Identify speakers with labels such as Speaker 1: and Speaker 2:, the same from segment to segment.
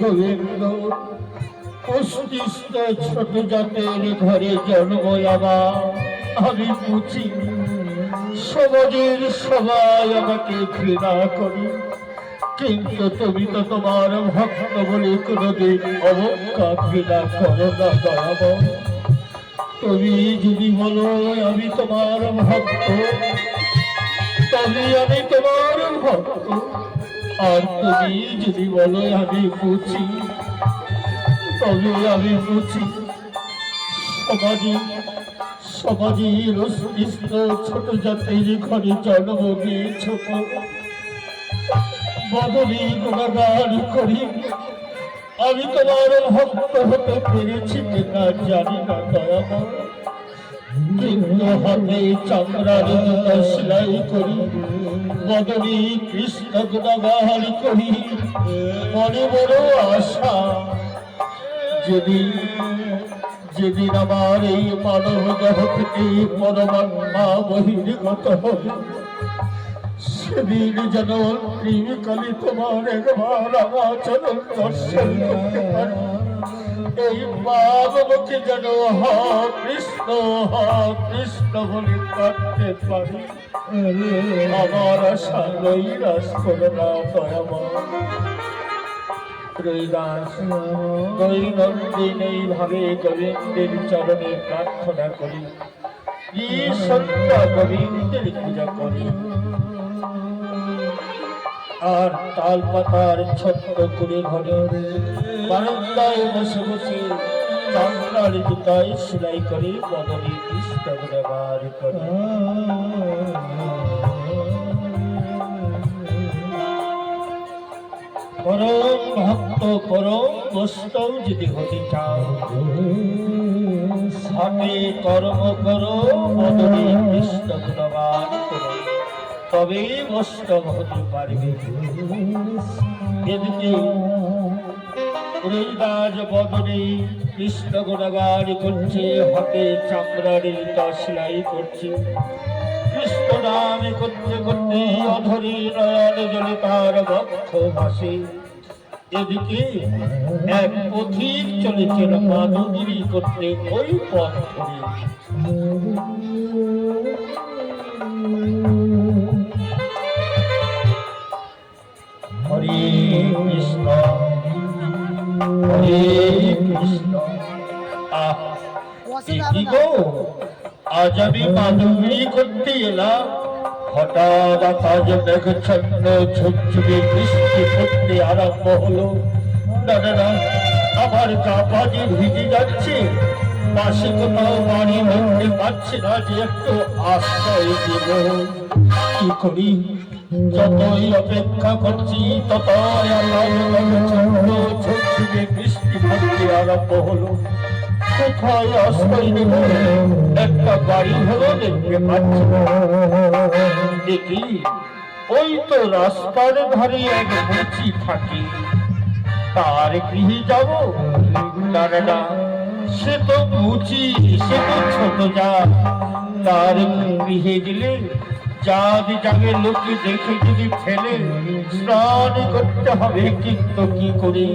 Speaker 1: গোবিন্দ পুষ্টিষ্ট ছোট জাতের ঘরে জন্ম আমার আমি বুঝি সমাজের সবাই আমাকে ঘৃণা করি তোমার ভক্ত বলে কোনোদিন অবজ্ঞা করো না তুমি যদি বলো আমি তোমার ভক্ত আমি তোমার ভক্ত। আর তুমি যদি বলো আমি বুঝি তবে আমি বুঝি সমাজে সমাজে রসিষ্ট ছোট জাতির ঘরে জন্ম দিয়েছ বদলি গুণাগান করি। আমি তোমার ভক্ত হতে পেরেছি কিনা জানি না হাতে সেলাই করি। বদলি কৃষ্ণ গুণাগান করি। মনে বড় আশা, যেদিন যেদিন আমার এই মানব দেহ থেকে পরমাত্মা বহির্গত হবে। সেদিন যেন প্রেমিকালি তোমার একবার আমার চরণ দর্শন করতে পারি। এই বাবকে যেন হা কৃষ্ণ হা কৃষ্ণ বলে কাঁদতে পারি। আমার আশা নৈরাশ করে না দয়াময়। দৈনন্দিন এইভাবে গোবিন্দের চরণে প্রার্থনা করি। সন্ধ্যা গোবিন্দের পূজা করি। আর তাল পাতার ছোট্ট করে ঘরে বারান্দায় বসে বসে চামড়ার জুতায় সেলাই করে বদলে কৃষ্ণ ব্যবহার করে। ভক্ত যদি হতে চাও হাতে কর্ম করো বদলে কৃষ্ণ গুণগান করো। তবেই বৈষ্ণব হতে পারবে। এদিকে রবিদাস বদনে কৃষ্ণ গুণগান করছে, হাতে চামড়ার জুতা সেলাই করছে। কৃষ্ণ নাম করতে করতে অধরে নয়ন জলে তার বক্ষ ভাসে। এদিকে এক পথিক চলেছিল মানগিরি করতে ওই পথ ধরে। গো আজ আমি মাধুরী করতে এলাম হঠাৎ আকাশ মেঘচ্ছন্ন ঝুপঝুপে বৃষ্টি পড়তে আরম্ভ হলো না। না আমার যে ভিজে যাচ্ছে পাশে কোথাও বাড়ি ধরতে পারছি না যে একটু আশ্রয় দেব কি করি যতই অপেক্ষা করছি, ততই মেঘচ্ছন্ন বৃষ্টি আরম্ভ হলো। একটা বাড়ি হলো দেখি, ওই তো রাস্তার ধারে এক তার গৃহে যাব সে তো মুচি সে তো ছোট যা। তার গৃহে গেলে চাঁদ যাবে লোকে দেখে যদি ফেলে, স্নান করতে হবে কিন্তু কি করে?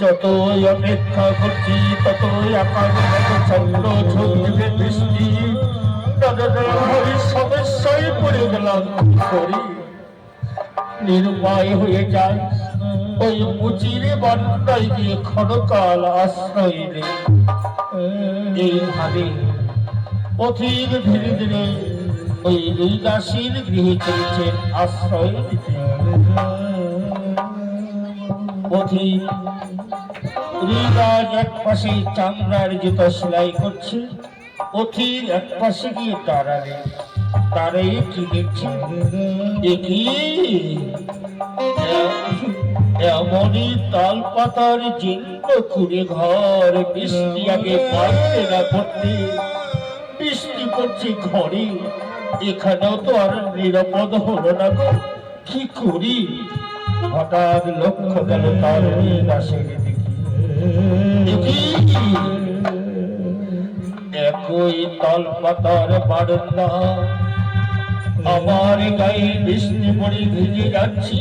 Speaker 1: যতই অপেক্ষা করছি, ততই আকাশ ঝুঁকবে বৃষ্টি। সমস্যায় পড়ে গেলাম, কি করি? নির্ভয় হয়ে যায় ওই মুচিরে বান্দায় গিয়ে ক্ষণকাল আশ্রয় নেই। এইভাবে পথিক ধীরে ধীরে ওই দুই দাসীর গৃহে আশ্রয় দিতে। পথিক রিবাজ এক পাশে চামড়ার জুতো সেলাই করছে পথিক এক পাশে গিয়ে দাঁড়ালে তারে কি দেখছি? দেখি এমনই তাল পাতার জীর্ণ খুঁড়ে ঘর, বৃষ্টি আগে পারতে না পড়তে, বৃষ্টি পড়ছে ঘরে। এখানেও তো আর নিরাপদ হলো না গো। কি করি? হঠাৎ লক্ষ্য গেল তার একই তল পাতার বারান্দা। আমার গায়ে বৃষ্টি পড়ে ভিজে যাচ্ছি।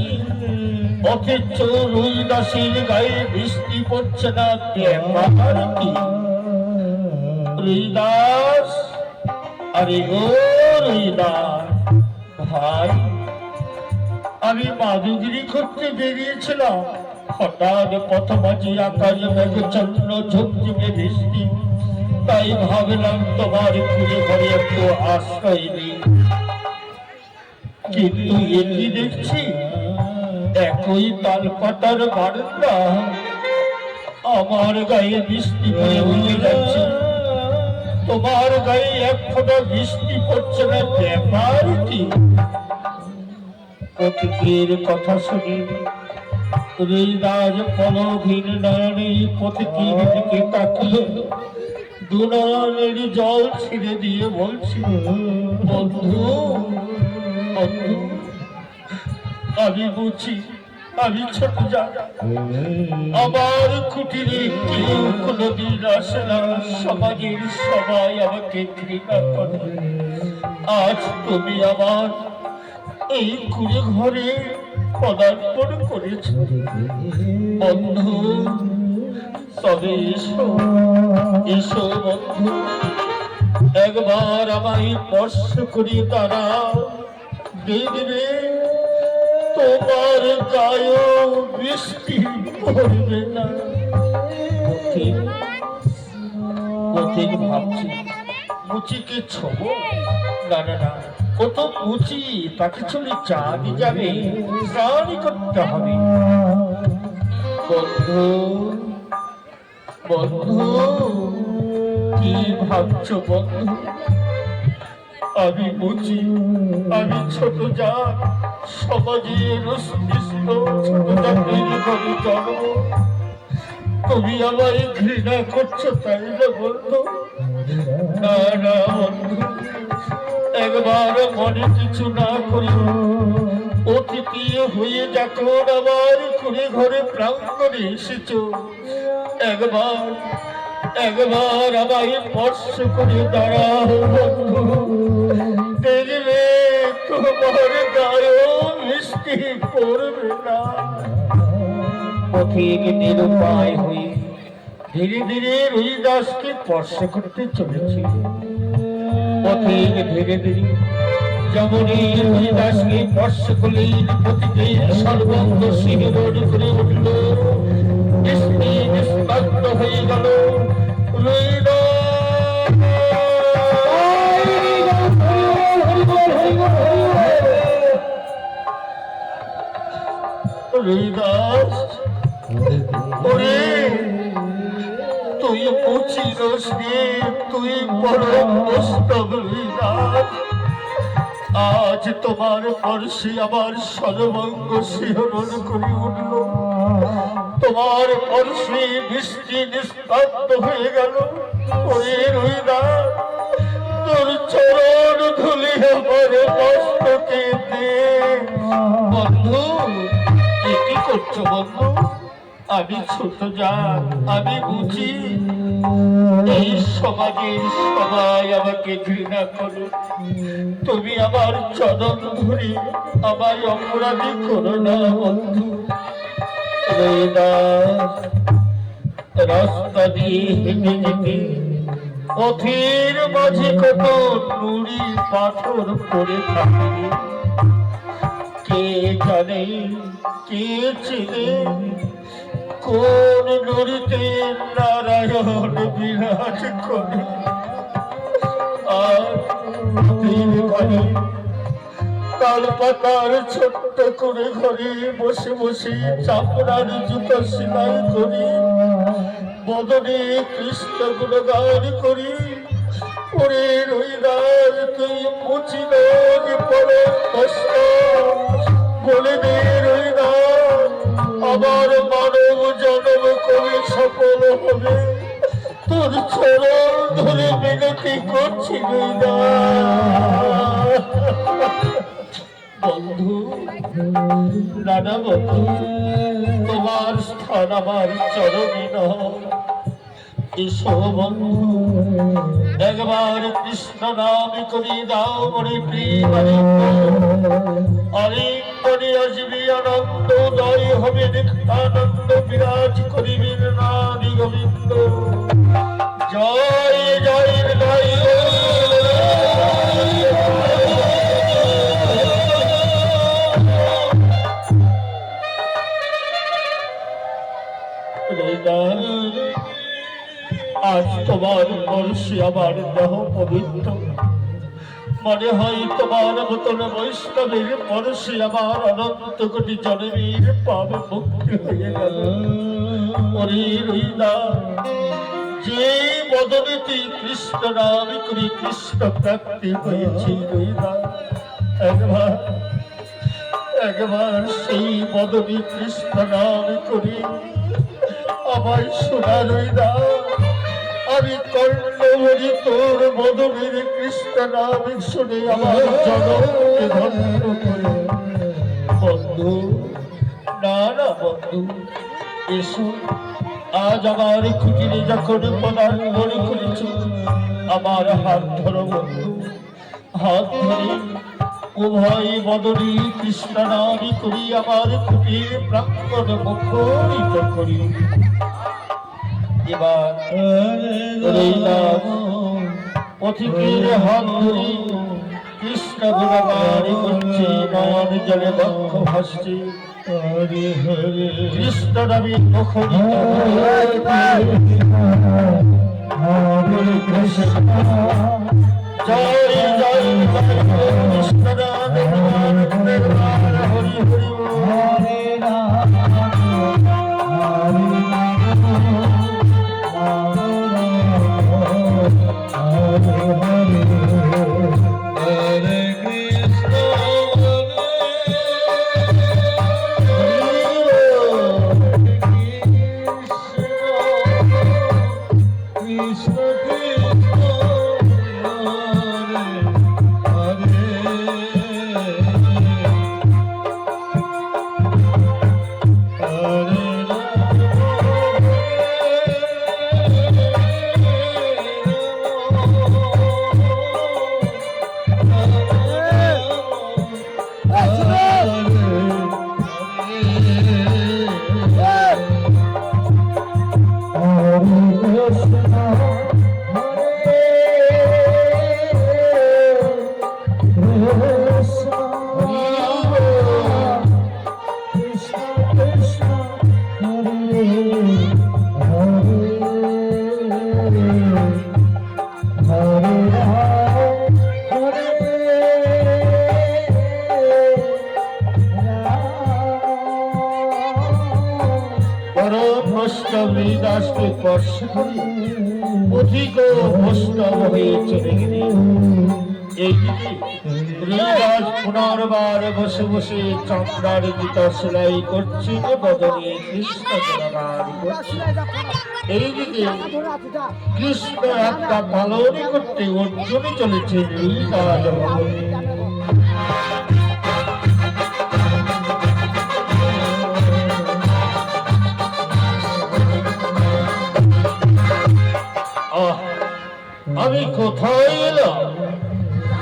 Speaker 1: অথচ রুই দাসের গায়ে বৃষ্টি পড়ছে না। কি? রুই দাস? আরে রুইদাস ভাই, আমি মাদুগিরি করতে বেরিয়েছিলাম। হঠাৎ পথ মাঝে আকাশ মেঘচন্দ্র ঝুমঝুমে বৃষ্টি। তাই ভাবলাম তোমার ঘুরে ঘরে একটু আশ্রয় নেই। কিন্তু এটি দেখছি? একই তালপাতার বারান্দা। আমার গায়ে বৃষ্টি পড়ে উঠে যাচ্ছে। তোমার গায়ে এক ফোঁটা বৃষ্টি পড়ছে না, ব্যাপার কি? পথিকের কথা শুনে হৃদয় পলভীর নয়নে পথিকের দিকে তাকিয়ে দুনালের জল ছিঁড়ে দিয়ে বলছি বন্ধু বন্ধু, আমি বুঝি ছোট যা। আমার কুটিরে কেউ কোনোদিন আসে না। সমাজের সবাই আমাকে ঘৃণা করে। আজ তুমি আমার এই কুড়ে ঘরে পদার্পণ করেছ। বন্ধু, তবে এসো এসো বন্ধু। একবার আমায় স্পর্শ করি তারা দেখবে তোমার গায়ে বৃষ্টি পড়বে না। পথিক ভাবছি। মুচিকে ছোব না না না। ও তো মুচি, তাকে চলে চাঁদি যাবে। স্নানই করতে বন্ধু বন্ধু, কি ভাবছ বন্ধু? আমি বুঝি, আমি ছোট যা সমাজের ছোট জাতির জন্ম তুমি আমায় ঘৃণা করছ তাই না বন্ধু? না না বন্ধু, একবার মনে কিছু না করি অতিথি হয়ে যখন আমার ঘুরে ঘরে প্রাঙ্গণে এসেছ, একবার একবার আমায় স্পর্শ করে দাঁড়াও বন্ধু। দেখবে তোমার গায়েও মিষ্টি পড়বে না। পথিক নিরুপায় হয়ে ধীরে ধীরে স্পর্শ করতে পথিক ধীরে ধীরে স্পর্শ সর্বঙ্গ করে উঠল। হয়ে গেল। ওরে, তুই পুছিস তুই পরম বৈষ্ণব হৃদয়। আজ তোমার পরশে আমার সর্বঙ্গ শিহরণ করে উঠল। তোমার পরশে বৃষ্টি নিস্তব্ধ হয়ে গেল। ওরে রইদা তোর চরণ ধুলি আমার মস্তকে দে বন্ধু আমি ছোট জান, আমি বুঝি। এই সমাজের সবাই আমাকে ঘৃণা করে। তুমি আমার চরণ ধরে আমায় অপরাধী করো না বন্ধু। রাস্তা দিয়ে হেঁটে যেতে পথের মাঝে কত নুড়ি পাথর পড়ে থাকে। কে জানে কোন নড়িতে নারায়ণ বিরাজ করে। আর তাল পাতার ছোট্ট করে ঘরে বসে বসে চাপড়ার জুতো সেলাই করি। বদনে কৃষ্ণ গুণগান করি। ওরে রইদার তুই মুচি লোক পরে কষ্ট। বলে দে রইদার আমার মানব জনম কবি সফল হবে। তোর চরণ ধরে বিনতি করছি বন্ধু দাদা বন্ধু তোমার স্থান আমার চরণে নয়। একবার কৃষ্ণ নাম করি দাও মনে আলিঙ্গনে আসবি আনন্দ। দয় হবে নিত্যানন্দ, বিরাজ করিবেন না গোবিন্দ জয় তোমার বর্ষে আমার দেহ পবিত্র। মনে হয় তোমার মতন বৈষ্ণবের পরশে আমার অনন্ত কোটি জনমীর পাবে মুক্তি হয়ে গেল। ওরে রইলা। যে বদনীতি কৃষ্ণ নাম করি কৃষ্ণ প্রাপ্তি হয়েছে রইলা। একবার একবার সেই বদনী কৃষ্ণ নাম করি আমার সোনা রইলা। কৃষ্ণ নাম বন্ধু, না না, বন্ধু, এসো। আজ আমার খুঁটিরে যখন প্রদান মনে করেছ আমার হাত ধরো বন্ধু। হাত ধরে উভয় বদনী কৃষ্ণ নাম করি, আমার খুঁটির প্রাঙ্গণ মুখরিত করি। রইলাম পথিকের হাত ধরে কৃষ্ণ গুণগান করছে চামড়ার গীতা সেলাই করছে বদলে কৃষ্ণ গুণগান করছে। এইদিকে কৃষ্ণ একটা করতে চলেছে আমি কোথায় এলাম?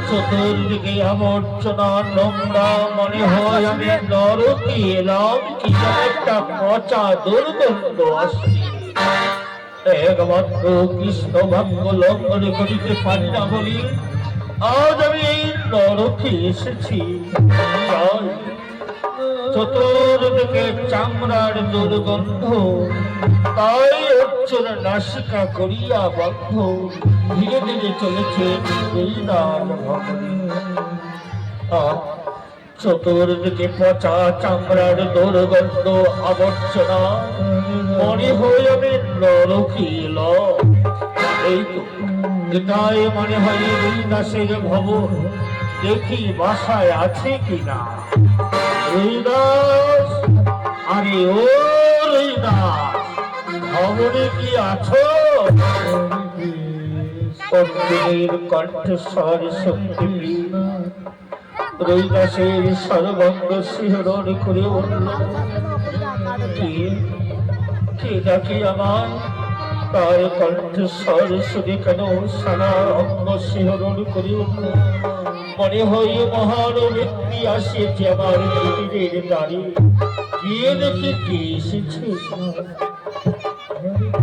Speaker 1: চতুর্দিকে আবর্জনা নোংরা মনে হয় আমি নরকে এলাম কি একটা পচা দুর্গন্ধ আসছে। একমাত্র কৃষ্ণ ভাগ্য লঙ্ঘন করিতে পারি না বলি, আজ আমি এই নরকে এসেছি। চতুর্দিকে চামড়ার দুর্গন্ধ, তাই অর্চন নাসিকা করিয়া বন্ধ। ধীরে ধীরে চলেছে আহ, চতুর্দিকে পচা চামড়ার দুর্গন্ধ আবর্জনা। মনে হয় আমি নরকিল এই তো এটাই মনে হয় রুইদাসের ভবন। দেখি বাসায় আছে কিনা। এই দাস আরে ও রুইদাস ভবনে কি আছো? অগ্নির কণ্ঠস্বর শক্তি রুইদাসের সর্বাঙ্গ শিহরণ করে উঠল কে? আমার তার কণ্ঠস্বর শুনে কেন সারা অঙ্গ শিহরণ করি মনে হয় মহান ব্যক্তি আসিয়েছে আমার কুটিরের দ্বারে। গিয়ে দেখি কে এসেছে।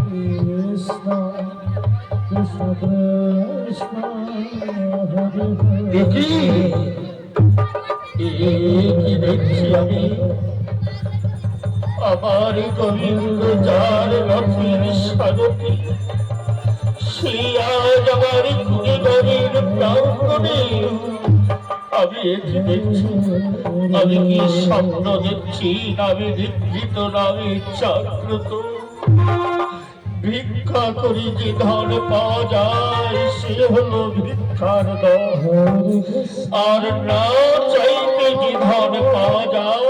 Speaker 2: কৃষ্ণ
Speaker 1: দেখি। কি দেখছি আমি। আমার গোবিন্দ যার রথের সারথি সে আজ আমার খুঁজে বাড়ির প্রাঙ্গণে আমি এটি দেখছি, আমি কি স্বপ্ন দেখছি? না আমি নিভৃত না আমি জাগ্রত। ভিক্ষা করি যে ধন পাওয়া যায়, সে হলো ভিক্ষার দল আর না চাইতে যে ধন পাওয়া যায়,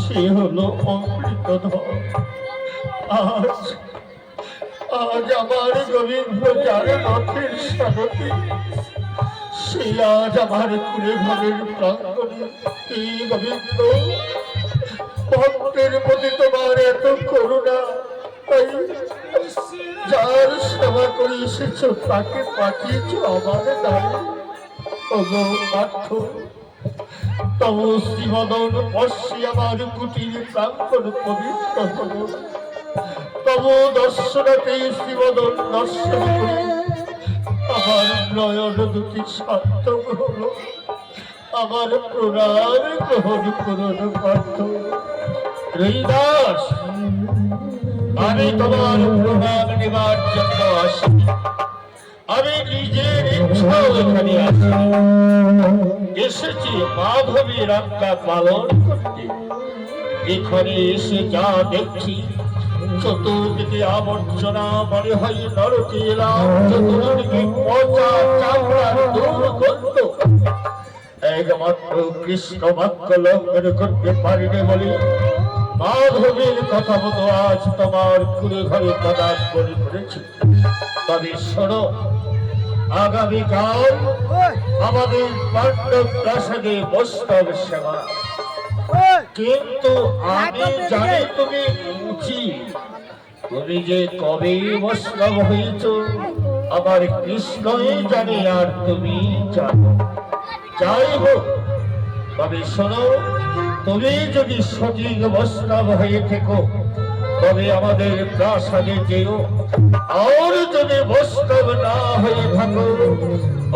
Speaker 1: সে হলো অমৃত ধন আজ আজ আমার গোবিন্দ যার রথের সারথি আজ আমার কুড়ে ঘরের প্রাঙ্গণে। এই গোবিন্দ, ভক্তের প্রতি তোমার এত করুণা যার সেবা করে এসেছ, তাকে পাঠিয়েছ পার্থ তব শ্রীমদন আমার কুটির শ্রীমদন দর্শন করে আমার দুটি সার্থক আমার গ্রহণ করুন পার্থ। আমি তোমার প্রণাম নেবার জন্য আসি আমি নিজের ইচ্ছাও এখানে আছি। এসেছি মাধবীর আজ্ঞা পালন করতে। এখানে এসে যা দেখছি, চতুর্দিকে আবর্জনা মনে হয় নরকে এলাম। চতুর্দিকে পচা চামড়ার দুর্গন্ধ একমাত্র কৃষ্ণ বাক্য লঙ্ঘন করতে পারিনি বলে। মাধবীর কথা মতো আজ তোমার কুড়ে ঘরে পদার্পণ করেছি তবে শোনো আগামীকাল আমাদের পাণ্ডব প্রাসাদে বৈষ্ণব সেবা। কিন্তু আমি জানি তুমি মুচি তুমি যে কবে বৈষ্ণব হয়েছ আমার কৃষ্ণই জানে আর তুমি জানো। যাই হোক তবে শোনো তুমি যদি সঠিক বৈষ্ণব হয়ে থেকো, তবে আমাদের প্রাসাদে যেও। আর যদি বৈষ্ণব না হয়ে থাকো,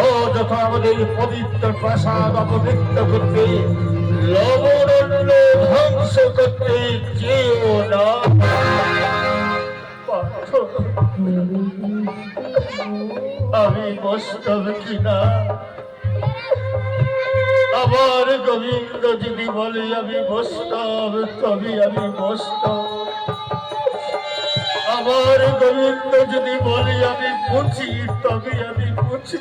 Speaker 1: ও যথা আমাদের পবিত্র প্রাসাদ অপবিত্র করতে লবণন্য ধ্বংস করতে যেও না। আমি বৈষ্ণব কিনা আমার গোবিন্দ যদি বলে আমি বৈষ্ণব তবে আমি বৈষ্ণব আমার গোবিন্দ যদি বলে আমি বুঝি তবে আমি বুঝি।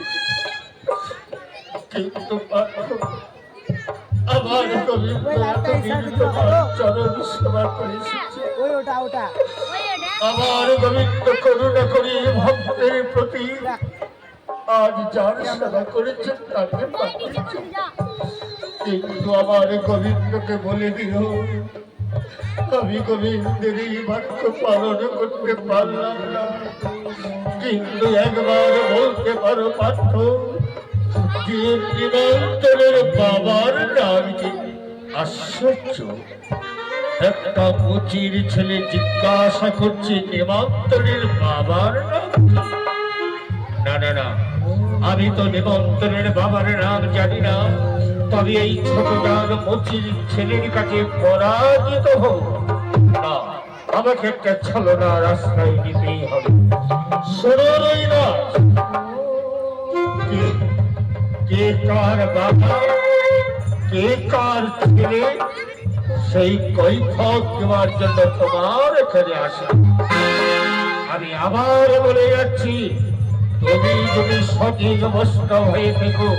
Speaker 1: কিন্তু আমার গোবিন্দ এতদিন তোমার চরণ সেবা করে এসেছে।
Speaker 3: ওই ওটা ওটা।
Speaker 1: আমার গোবিন্দ করুণা করি ভক্তের প্রতি আজ যার সেবা করেছেন তাকে কিন্তু আমার গোবিন্দকে বলে দিও আমি গোবিন্দের এই বাক্য পালন করতে পারলাম না। কিন্তু একবার বলতে পারো পার্থ নিমন্ত্রণের বাবার নাম কি? আশ্চর্য। একটা মুচির ছেলে জিজ্ঞাসা করছে নিমন্ত্রণের বাবার নাম না না না। আমি তো নিমন্ত্রণের বাবার নাম জানি না। তবে এই ছোট জান মুচির ছেলের কাছে পরাজিত হোক না, আমাকে একটা ছলনা রাস্তায় নিতেই হবে। শোনোই না কে কার বাবা, কে কার ছেলে, সেই কৈফত দেওয়ার জন্য তোমার এখানে আসা। আমি আবার বলে যাচ্ছি তুমি যদি সঠিক বৈষ্ণব হয়ে থেকো,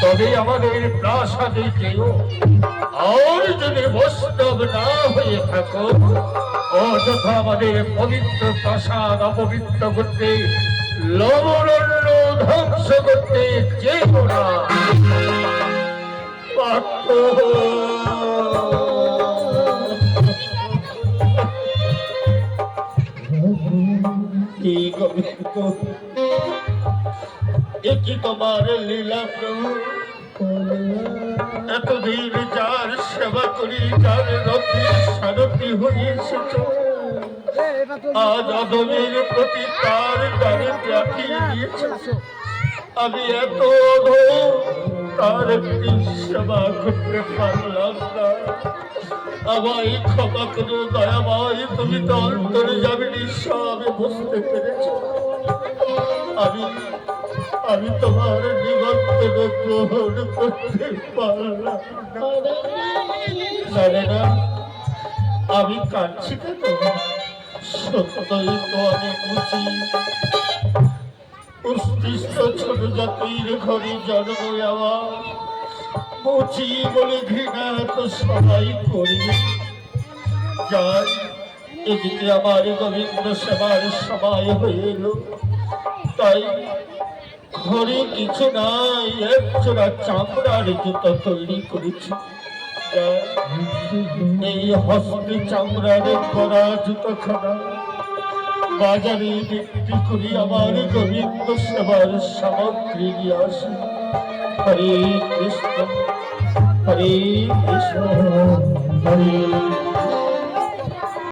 Speaker 1: তবে আমাদের প্রাসাদে যেও। আর যদি বৈষ্ণব না হয়ে থাকো, অযথা আমাদের পবিত্র প্রাসাদ অপবিত্র করতে লবণন্য ধ্বংস করতে যেও না। কি গোবিন্দ এ তোমার লীলা প্রভু। এতদিন যার সেবা করি, যার রথে সারথি হয়ে আজ আদমের প্রতি তার দ্বারে রাখিয়ে দিয়েছ। আমি এত তার একটি সেবা করতে পারলাম না। আমায় ক্ষমা করো দয়াময় তুমি তো অন্তরে যাবে নিশ্চয় আমি বুঝতে পেরেছি। আমি আমি তোমার নিমন্ত্রণ গ্রহণ করতে পারলাম আমি কাঁদছি সত্যই তো আমি বুঝি ছোট জাতির ঘরে জন্ম আমার মুচি বলে ঘৃণা তো সবাই করবে যাই এদিকে আমার গোবিন্দ সেবার সময় হয়ে এলো তাই ঘরে কিছু নাই এক চোরা চামড়ার জুতো তৈরি করেছি। এই হস্তে চামড়ার করা জুতো খানা বাজারে বিক্রি করি আমার গোবিন্দ সেবার সামগ্রী নিয়ে আসি। হরে কৃষ্ণ হরে কৃষ্ণ, হরে